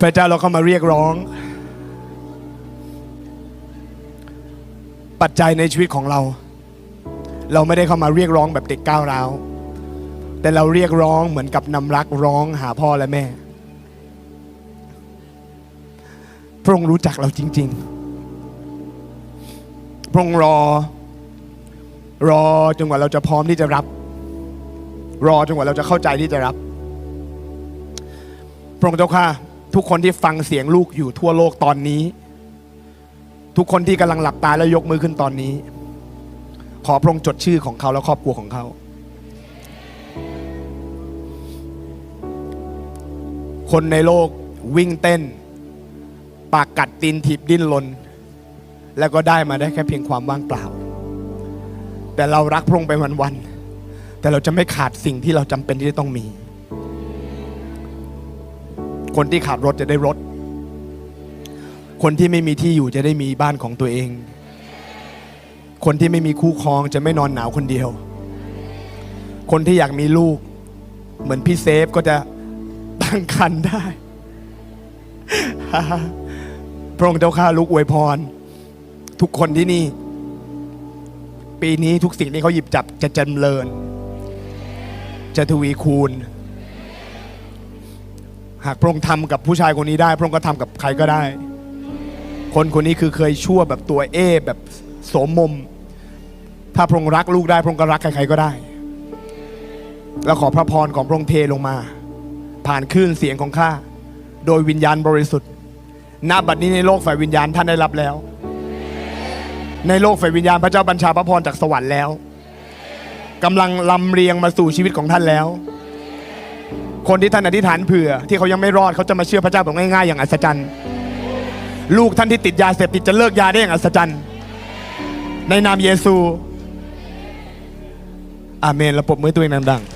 พระเจ้าเราเข้ามาเรียกร้อง ปัจจัยในชีวิตของเรา เราไม่ได้เข้ามาเรียกร้องแบบเด็กก้าวร้าวแต่เราเรียกร้องเหมือนกับนำรักร้องหาพ่อและแม่ พระองค์รู้จักเราจริง ๆ พระองค์รอ รอจนกว่าเราจะพร้อมที่จะรับ รอจนกว่าเราจะเข้าใจที่จะรับ พระองค์เจ้าค่ะ ทุกคนที่ฟังเสียงลูกอยู่ทั่วโลกตอนนี้ ทุกคนที่กำลังหลับตาแล้วยกมือขึ้นตอนนี้ ขอพระองค์จดชื่อของเขาและครอบครัวของเขา คนในโลกวิ่งเต้น ปากกัดตีนถีบดิ้นรนแล้วก็ได้มาได้แค่เพียงความว่างเปล่า แต่เรารักพระองค์ไปวันๆแต่เราจะไม่ขาดสิ่งที่เราจำเป็นที่จะต้องมี คนที่ขับรถจะได้รถ คนที่ไม่มีที่อยู่จะได้มีบ้านของตัวเอง คนที่ไม่มีคู่ครองจะไม่นอนหนาวคนเดียว คนที่อยากมีลูก เหมือนพี่เซฟก็จะตั้งคันได้พระองค์เจ้าข้าลูกอวยพร ทุกคนที่นี่ ปีนี้ทุกสิ่งที่เขาหยิบจับจะเจริญ จะทวีคูณ หากพระองค์ทำกับผู้ชายคนนี้ได้ พระองค์ก็ทำกับใครก็ได้ คนคนนี้คือเคยชั่วแบบตัวเอแบบโสมมม ถ้าพระองค์รักลูกได้ พระองค์ก็รักใครๆก็ได้ แล้วขอพระพรของพระองค์เทลงมา ผ่านคลื่นเสียงของข้าโดยวิญญาณบริสุทธิ์ณบัดนี้ในโลกฝ่ายวิญญาณท่านได้รับแล้ว ในโลกฝ่ายวิญญาณพระเจ้าบัญชาพระพรจากสวรรค์แล้วกำลังลำเลียงมาสู่ชีวิตของท่านแล้ว คนที่ท่านอธิษฐานเผื่อ ที่เขายังไม่รอดเขาจะมาเชื่อพระเจ้าแบบง่ายๆอย่างอัศจรรย์ ลูกท่านที่ติดยาเสพติดจะเลิกยาได้อย่างอัศจรรย์ ในนามเยซู อาเมนและปรบมือตัวเองดังๆ